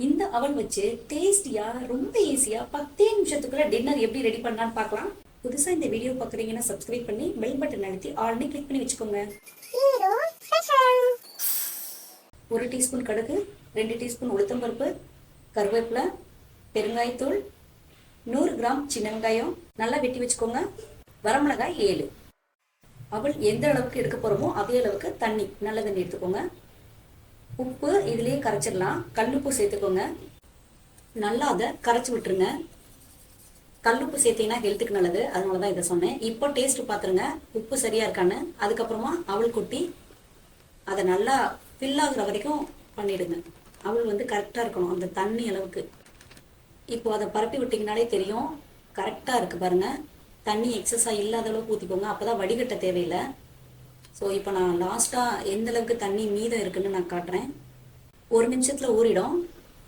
இந்த அவல் வச்சு டேஸ்டியா ரொம்ப ஈஸியா பத்தே நிமிஷத்துக்குள்ள டின்னர் எப்படி ரெடி பண்ணலாம்னு பார்க்கலாம். புதுசா இந்த வீடியோ பார்க்குறீங்கன்னா சப்ஸ்கிரைப் பண்ணி பெல் பட்டன் அழுத்தி ஆல்ரெடி கிளிக் பண்ணி வச்சுக்கோங்க. ஒரு டீஸ்பூன் கடுகு ரெண்டு டீஸ்பூன் உளுத்தம்பருப்பு கருவேப்பிலை பெருங்காயத்தூள் நூறு கிராம் சின்ன வெங்காயம் நல்லா வெட்டி வச்சுக்கோங்க. வரமிளகாய் ஏழு. அவள் எந்த அளவுக்கு எடுக்க போகிறோமோ அதே அளவுக்கு தண்ணி நல்ல தண்ணி எடுத்துக்கோங்க. உப்பு இதுலேயே கரைச்சிடலாம். கல்லுப்பு சேர்த்துக்கோங்க. நல்லா அதை கரைச்சி விட்டுருங்க. கல்லுப்பு சேர்த்தீங்கன்னா ஹெல்த்துக்கு நல்லது. அதனால தான் இதை சொன்னேன். இப்போ டேஸ்ட் பார்த்துருங்க. உப்பு சரியா இருக்கான்னு. அதுக்கப்புறமா அவள் கொட்டி அதை நல்லா ஃபில் ஆகுற வரைக்கும் பண்ணிடுங்க. அவள் வந்து கரெக்டாக இருக்கணும். அந்த தண்ணி அளவுக்கு. இப்போ அதை பரப்பி விட்டிங்கனாலே தெரியும். கரெக்டாக இருக்குது பாருங்க. தண்ணி எக்ஸஸாக இல்லாத அளவுக்கு ஊற்றிக்கோங்க அப்போ தான் வடிகட்ட தேவையில்லை. ஸோ இப்போ நான் லாஸ்ட்டாக எந்த அளவுக்கு தண்ணி மீதம் இருக்குன்னு நான் காட்டுறேன். ஒரு நிமிஷத்தில் ஊறிடும்.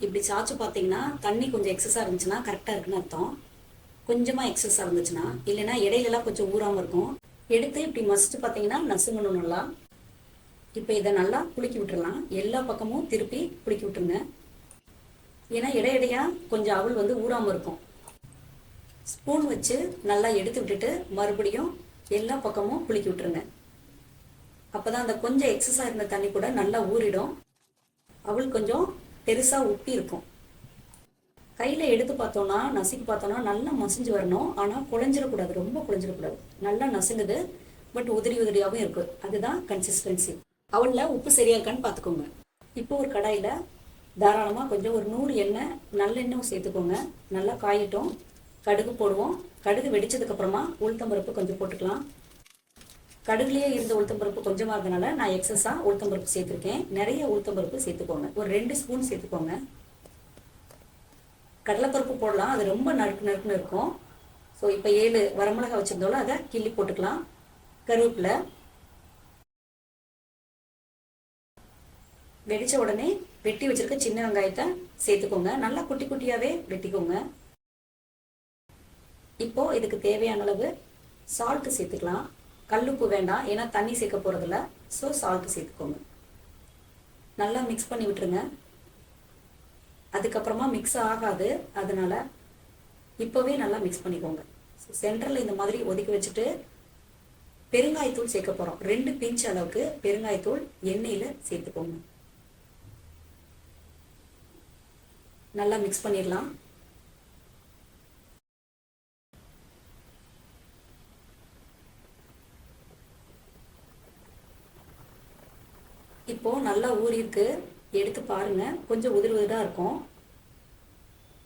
இப்படி சாய்ச்சி பார்த்தீங்கன்னா தண்ணி கொஞ்சம் எக்ஸஸாக இருந்துச்சுன்னா கரெக்டாக இருக்குன்னு அர்த்தம். கொஞ்சமாக எக்ஸஸாக இருந்துச்சுன்னா இல்லைன்னா இடையிலலாம் கொஞ்சம் ஊறாமல் இருக்கும். எடுத்து இப்படி மசிச்சு பார்த்தீங்கன்னா நசுங்கணும் நல்லா இப்போ இதை நல்லா குலுக்கி விட்டுறலாம். எல்லா பக்கமும் திருப்பி குலுக்கி விட்டுருங்க. ஏன்னா இடையிடையாக கொஞ்சம் அவல் வந்து ஊறாமல் இருக்கும். ஸ்பூன் வச்சு நல்லா எடுத்து விட்டுட்டு மறுபடியும் எல்லா பக்கமும் குலுக்கி விட்டுருங்க. அப்பதான் அந்த கொஞ்சம் எக்ஸஸாக இருந்த தண்ணி கூட நல்லா ஊறிடும். அவள் கொஞ்சம் பெருசாக உப்பி இருக்கும். கையில் எடுத்து பார்த்தோன்னா நசுக்கி பார்த்தோன்னா நல்லா மசிஞ்சு வரணும். ஆனால் குழஞ்சிடக்கூடாது ரொம்ப குழஞ்சிடக்கூடாது நல்லா நசுங்குது பட் உதிரி உதிரியாகவும் இருக்கு. அதுதான் கன்சிஸ்டன்சி அவளில் உப்பு சரியாக இருக்கான்னு பார்த்துக்கோங்க. இப்போ ஒரு கடாயில் தாராளமாக கொஞ்சம் ஒரு நூறு எண்ணெய் நல்லெண்ணெய் சேர்த்துக்கோங்க. நல்லா காயட்டும். கடுகு போடுவோம். கடுகு வெடிச்சதுக்கப்புறமா உளுத்தம்பருப்பு கொஞ்சம் போட்டுக்கலாம். கடுகுலேயே இருந்த உளுத்தம்பருப்பு கொஞ்சமாக இருந்தனால நான் எக்ஸஸாக உளுத்தம்பருப்பு சேர்த்துருக்கேன். நிறைய உளுத்தம்பருப்பு சேர்த்துக்கோங்க. ஒரு ரெண்டு ஸ்பூன் சேர்த்துக்கோங்க. கடலைப்பருப்பு போடலாம். அது ரொம்ப நறுக்கு நறுக்குன்னு இருக்கும். ஸோ இப்போ ஏழு வரமிளகா வச்சிருந்தோம்ல அதை கிள்ளி போட்டுக்கலாம். கருவேப்பிலை. வெடிச்ச உடனே வெட்டி வச்சிருக்க சின்ன வெங்காயத்தை சேர்த்துக்கோங்க. நல்லா குட்டி குட்டியாகவே வெட்டிக்கோங்க. இப்போ இதுக்கு தேவையான அளவு சால்ட்டு சேர்த்துக்கலாம். கல்லுப்பு வேண்டாம் ஏன்னா தண்ணி சேர்க்க போகிறதில்ல ஸோ சால்ட்டு சேர்த்துக்கோங்க. நல்லா மிக்ஸ் பண்ணி விட்டுருங்க. அதுக்கப்புறமா மிக்ஸ் ஆகாது. அதனால் இப்போவே நல்லா மிக்ஸ் பண்ணிக்கோங்க. ஸோ சென்டரில் இந்த மாதிரி ஒதுக்கி வச்சுட்டு பெருங்காயத்தூள் சேர்க்க போகிறோம் ரெண்டு பிஞ்ச் அளவுக்கு பெருங்காயத்தூள் எண்ணெயில் சேர்த்துக்கோங்க. நல்லா மிக்ஸ் பண்ணிடலாம். இப்போ நல்லா ஊறிருக்கு எடுத்து பாருங்க. கொஞ்சம் உதிர் உதிராக இருக்கும்.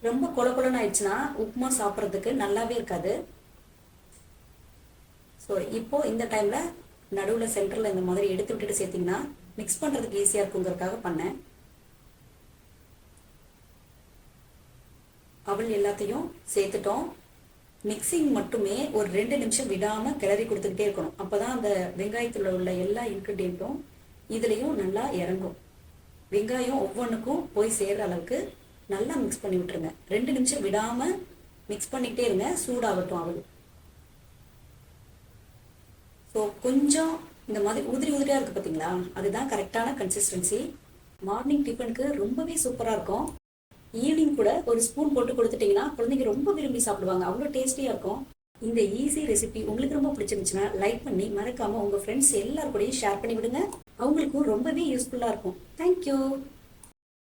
ரொம்ப கொல கொலன்னு ஆயிடுச்சுன்னா உப்புமா சாப்பிட்றதுக்கு நல்லாவே இருக்காது. ஸோ இப்போ இந்த டைமில் நடுவில் சென்டரில் இந்த மாதிரி எடுத்து விட்டுட்டு சேர்த்திங்கன்னா மிக்ஸ் பண்ணுறதுக்கு ஈஸியாக இருக்குங்கிறதுக்காக பண்ணேன். அவள் எல்லாத்தையும் சேர்த்துட்டோம். மிக்சிங் மட்டுமே ஒரு ரெண்டு நிமிஷம் விடாமல் கிளறி கொடுத்துக்கிட்டே இருக்கணும். அப்போ தான் அந்த வெங்காயத்தில் உள்ள எல்லா இன்க்ரீடியண்ட்டும் இதுலேயும் நல்லா இறங்கும். வெங்காயம் ஒவ்வொன்றுக்கும் போய் சேர்கிற அளவுக்கு நல்லா மிக்ஸ் பண்ணி விட்டுருங்க. ரெண்டு நிமிஷம் விடாமல் மிக்ஸ் பண்ணிக்கிட்டே இருங்க சூடாகட்டும் அவள். ஸோ கொஞ்சம் இந்த மாதிரி உதிரி உதிரியாக இருக்குது பார்த்தீங்களா அதுதான் கரெக்டான கன்சிஸ்டன்சி மார்னிங் டிஃபனுக்கு ரொம்பவே சூப்பராக இருக்கும். ஈவினிங் கூட ஒரு ஸ்பூன் போட்டு கொடுத்துட்டீங்கன்னா குழந்தைங்க ரொம்ப விரும்பி சாப்பிடுவாங்க. அவ்வளோ டேஸ்டியாக இருக்கும். இந்த ஈஸி ரெசிபி உங்களுக்கு ரொம்ப பிடிச்சிருந்துச்சுன்னா லைக் பண்ணி மறக்காமல் உங்கள் ஃப்ரெண்ட்ஸ் எல்லாருக்கூடையும் ஷேர் பண்ணி விடுங்க. அவங்களுக்கும் ரொம்பவே யூஸ்ஃபுல்லாக இருக்கும். தேங்க்யூ